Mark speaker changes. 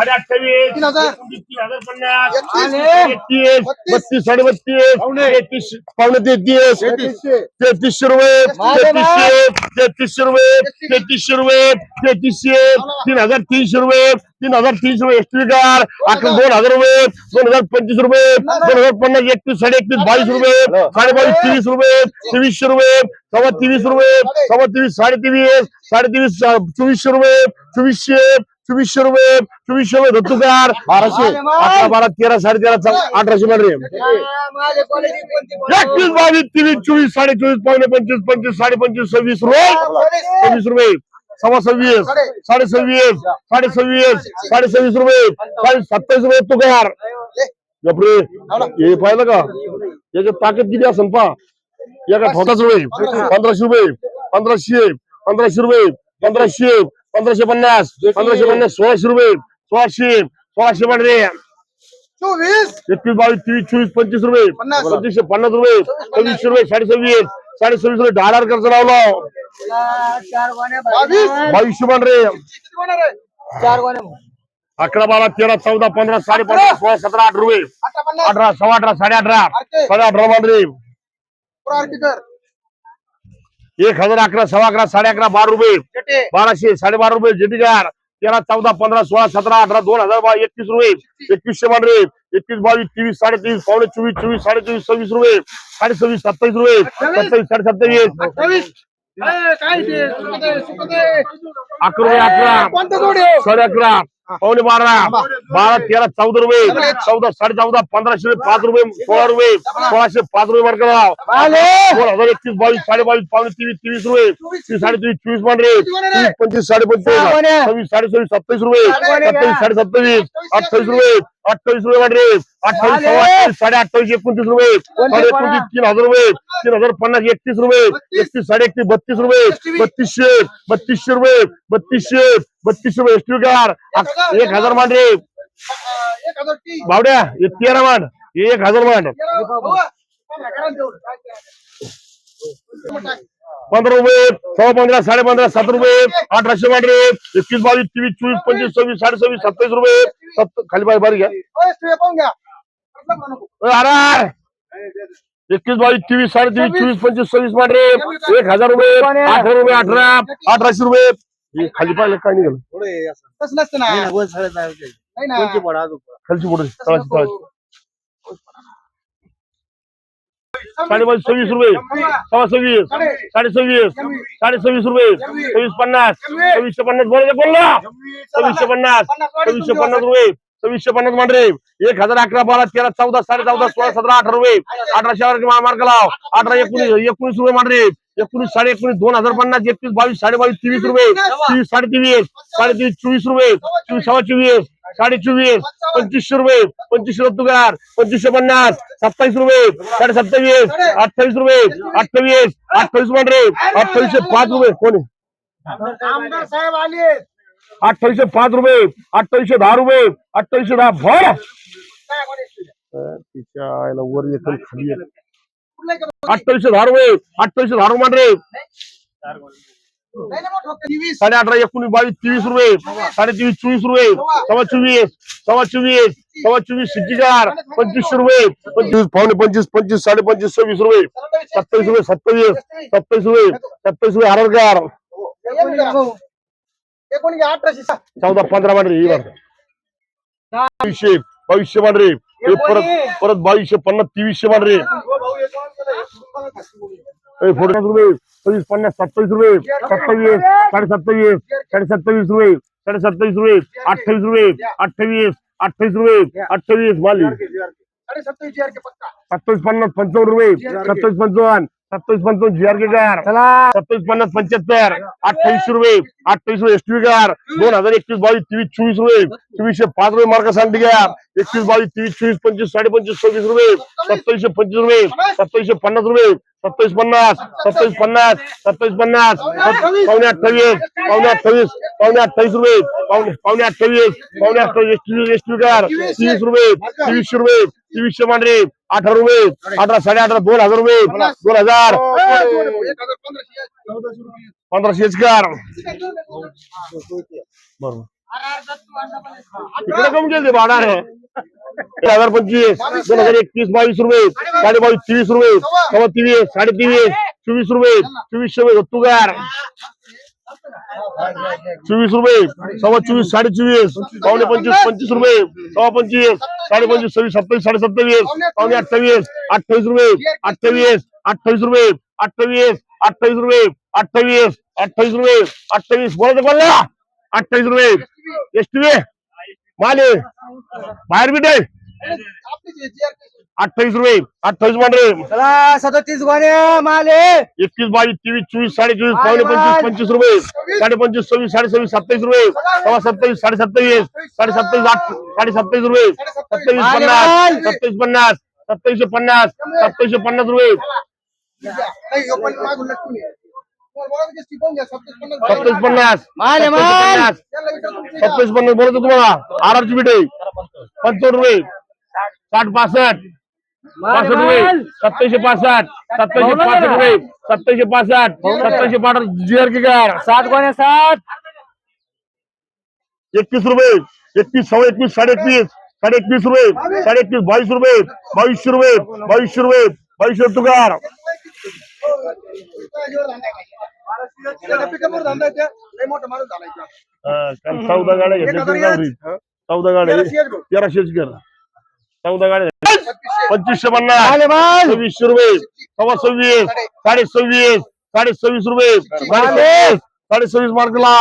Speaker 1: साडे अठ्ठावीस
Speaker 2: तीन हजार.
Speaker 1: एकोणतीस, तीन हजार पन्नास
Speaker 2: एकतीस.
Speaker 1: एकतीस
Speaker 2: बत्तीस.
Speaker 1: बत्तीस साडे बत्तीस तेहतीस पावणे तेहतीस
Speaker 2: तेहतीसशे.
Speaker 1: तेहतीसशे रुपये
Speaker 2: माझे.
Speaker 1: तेहतीसशे तेहतीसशे रुपये तेहतीसशे रुपये तेहतीसशे तीन हजार तीनशे रुपये तीन हजार तीनशे रुपये एसटी कार अकरा दोन हजार रुपये दोन हजार पंचवीस रुपये दोन हजार पन्नास एकतीस साडे एकतीस बावीस रुपये साडे बावीस तेवीस रुपये तेवीसशे रुपये सव्वा तेवीस रुपये सव्वा तेवीस साडे तेवीस साडे तेवीस चोवीसशे रुपये चोवीसशे चोवीसशे रुपये चोवीसशे रुपये धत्तूकार बाराशे अकरा बारा तेरा साडे तेरा अठराशे मध्ये. एकवीस बावीस तेवीस चोवीस साडे चोवीस पावणे पंचवीस पंचवीस साडे पंचवीस सव्वीस रुपये सव्वीस रुपये. सव्वा सव्वीस साडे सव्वीस साडे सव्वीस साडे सव्वीस रुपये. साडे सत्तावीस रुपये तुकार बापरे. हे पाहिलं का? याच्यात ताकद किती असेल पा एका ठोकाच रुपये. पंधराशे रुपये. पंधराशे पंधराशे रुपये. पंधराशे. पंधराशे पन्नास पंधराशे पन्नास सोळाशे रुपये. सोळाशे सोळाशे पांढरे.
Speaker 2: चोवीस.
Speaker 1: एकवीस बावीस तेवीस चोवीस पंचवीस रुपये. पंचवीसशे पन्नास रुपये. सव्वीसशे रुपये साडे सव्वीस साडे सव्वीस रुपये दहा हजार खर्च लावला.
Speaker 2: बावीस.
Speaker 1: बावीसशे पांढरे? अकरा बारा तेरा चौदा पंधरा साडे पंधरा सोळा सतरा आठ रुपये.
Speaker 2: अठरा
Speaker 1: सव्वा अठरा साडे अठरा. साडे अठरा पांढरे. एक हजार अकरा सव्वा अकरा साडे अकरा बारा रुपये. बाराशे साडेबारा रुपये जेटीकार तेरा चौदा पंधरा सोळा सतरा अठरा दोन हजार बा- एकवीस रुपये. एकवीसशे पांढरे एकवीस बावीस तेवीस साडे तेवीस पावणे चोवीस चोवीस साडे चोवीस सव्वीस रुपये. साडे सव्वीस सत्तावीस रुपये. सत्तावीस साडे सत्तावीस. अकरा रुपये अकरा? साडे अकरा. पावणे बारा. बारा तेरा चौदा रुपये. चौदा साडे चौदा पंधराशे रुपये पाच रुपये सोळा रुपये सोळाशे पाच रुपये मार्क लाव दोन हजार एकतीस बावीस साडे बावीस पावणे तेवीस तेवीस रुपये. तीस साडे तेवीस चोवीस पांढरे तीस पंचवीस साडे पंचवीस सव्वीस साडे सव्वीस सत्तावीस रुपये. सत्तावीस साडे सत्तावीस अठ्ठावीस रुपये. अठ्ठावीस रुपये सव्वा अठ्ठावीस साडे अठ्ठावीस एकोणतीस रुपये. साडे एकोणतीस तीन हजार रुपये. तीन हज़ार पन्नास एकतीस रुपये एकतीस साडे एकतीस बत्तीस रुपये बत्तीसशे बत्तीसशे रुपये बत्तीसशे बत्तीसशे रुपये एसटी कार. एक हज़ार
Speaker 2: एक हज़ार तीस.
Speaker 1: बावड्या हे तेरा मांड एक हज़ार मांड.
Speaker 2: तेरा, हो. पंधरा करा ना तेवढं. काय
Speaker 1: रुपये सव्वा पंधरा साडे पंधरा सात रुपये अठराशे मांडरे एकवीस बावीस तेवीस चोवीस पंचवीस सव्वीस साडे सव्वीस सत्तावीस रुपये. खाली बाई बारी घ्या. अरे एकवीस बावीस तेवीस साडे तेवीस चोवीस पंचवीस सव्वीस मांडरे एक हज़ार रुपये अठरा रुपये अठरा अठराशे रुपये हे खाली पाहिलं काय निघालं
Speaker 2: तसं नसतं ना नाही
Speaker 1: खालची सव्वीस रुपये सव्वा सव्वीस साडे सव्वीस साडे सव्वीस रुपये सव्वीस पन्नास सव्वीसशे पन्नास बोलायचं बोलला सव्वीसशे पन्नास सव्वीसशे पन्नास रुपये सव्वीसशे पन्नास मांडरे. एक हजार अकरा बारा तेरा चौदा साडे चौदा सोळा सतरा अठरा रुपये. अठराशे महामार्ग लाव. अठरा एकोणीस एकोणीस रुपये मांडरे. एकोणीस साडे एकोणीस दोन हजार पन्नास एकवीस बावीस साडे बावीस तेवीस रुपये. तेवीस साडे तेवीस साडे तेवीस चोवीस रुपये. चोवीस सव्वा चोवीस साडे चोवीस पंचवीसशे रुपये. पंचवीसशे तुकार पंचवीसशे पन्नास सत्तावीस रुपये. साडे सत्तावीस अठ्ठावीस रुपये. अठ्ठावीस अठ्ठावीस मांडरे. अठ्ठावीसशे पाच रुपये. कोण?
Speaker 2: आमदार साहेब आले
Speaker 1: अठ्ठावीसशे पाच रुपये अठ्ठावीसशे दहा रुपये अठ्ठावीसशे दहा भर तिच्या आईला वर येतं खाली येतं.
Speaker 2: कुठला एक-
Speaker 1: अठ्ठावीसशे दहा रुपये अठ्ठावीसशे दहा रुपये
Speaker 2: तेवीस.
Speaker 1: साडे अठरा एकोणीस बावीस तेवीस रुपये साडे तेवीस चोवीस रुपये सव्वा चोवीस सव्वा चोवीस सव्वा चोवीस सिद्धिकार पंचवीसशे रुपये पंचवीस पावणे पंचवीस पंचवीस साडे पंचवीस सव्वीस रुपये सत्तावीस रुपये सत्तावीस सत्तावीस रुपये सत्तावीस रुपये
Speaker 2: अठराशे.
Speaker 1: चौदा पंधरा मांडरे ही बावीसशे बावीसशे मांडरे. हे परत परत बावीसशे पन्नास तेवीसशे मांडरे. फोडे रुपये सव्वीस पन्नास सत्तावीस रुपये सत्तावीस साडे सत्तावीस साडे सत्तावीस रुपये साडे सत्तावीस रुपये अठ्ठावीस रुपये अठ्ठावीस अठ्ठावीस रुपये अठ्ठावीस माली.
Speaker 2: सत्तावीस
Speaker 1: पन्नास पंचावन्न रुपये सत्तावीस पंचावन्न सत्तावीस पंचावन्न जी आर के कार सत्तावीस पन्नास पंच्याहत्तर. अठ्ठावीसशे रुपये. अठ्ठावीस रुपये एसटी कार दोन हजार एकवीस बावीस तेवीस चोवीस रुपये. चोवीसशे पाच रुपये मार्क सांगते घ्या एकवीस बावीस तेवीस चोवीस पंचवीस साडे पंचवीस सव्वीस रुपये. सत्तावीसशे पंचवीस रुपये. सत्तावीसशे पन्नास रुपये. सत्तावीस पन्नास सत्तावीस पन्नास सत्तावीस पन्नास पावणे अठ्ठावीस पावणे अठ्ठावीस पावणे अठ्ठावीस रुपये पावणे अठ्ठावीस पावणे अठ्ठावीस एसटी एसटी तीस रुपये तेवीसशे रुपये तेवीसशे मांडरे अठरा रुपये अठरा साडे अठरा दोन हजार रुपये दोन हजार
Speaker 2: पंधराशे चौदाशे
Speaker 1: बरोबर. तिकडे कमी गेले भाडा एक हजार पंचवीस दोन हजार एकवीस बावीस रुपये साडे बावीस तेवीस रुपये सव्वा तेवीस साडे तेवीस चोवीस रुपये चोवीस रुपये तुगार चोवीस रुपये सव्वा चोवीस साडे चोवीस पावणे पंचवीस पंचवीस रुपये सव्वा पंचवीस साडे पंचवीस सव्वीस सत्तावीस साडे सत्तावीस पावणे अठ्ठावीस अठ्ठावीस रुपये अठ्ठावीस अठ्ठावीस रुपये अठ्ठावीस अठ्ठावीस रुपये अठ्ठावीस अठ्ठावीस रुपये अठ्ठावीस. बोलायचं बोलला अठ्ठावीस रुपये. एस टी माले. बाहेर बिटे अठ्ठावीस रुपये अठ्ठावीस मांडरे
Speaker 3: चला सदतीस गोण्या माले.
Speaker 1: एकवीस बावीस तेवीस चोवीस साडे चोवीस पावणे पंचवीस पंचवीस रुपये. साडे पंचवीस सव्वीस साडे सव्वीस सत्तावीस रुपये. सव्वा सत्तावीस साडे सत्तावीस साडे सत्तावीस आठ साडे सत्तावीस रुपये. सत्तावीस पन्नास सत्तावीस पन्नास सत्तावीसशे पन्नास सत्तावीसशे पन्नास रुपये.
Speaker 2: सत्तावीस पन्नास
Speaker 1: सत्तावीस पन्नास बोलतो तुम्हाला. आर आरची बिटे पंचावन्न रुपये. साठ पासष्ट. पासष्ट रुपये. सत्तावीसशे पासष्ट. सत्तावीसशे पासष्ट रुपये. सत्तावीसशे पासष्ट. सत्तावीसशे पासष्ट जी आर के काय
Speaker 3: सात गोण्या सात
Speaker 1: एकतीस रुपये. एकतीस सव्वा एकवीस साडे एकवीस. साडे एकवीस रुपये. साडे एकवीस बावीस रुपये. बावीसशे रुपये. बावीसशे रुपये. बावीसशे तुकार. चौदा गाड्या. चौदा गाड्या. तेराशेच कर चौदा गाड्या. पंचवीसशे पन्नास सव्वीसशे रुपये सव्वा सव्वीस साडे सव्वीस साडे सव्वीस रुपये साडे सव्वीस मार्कला.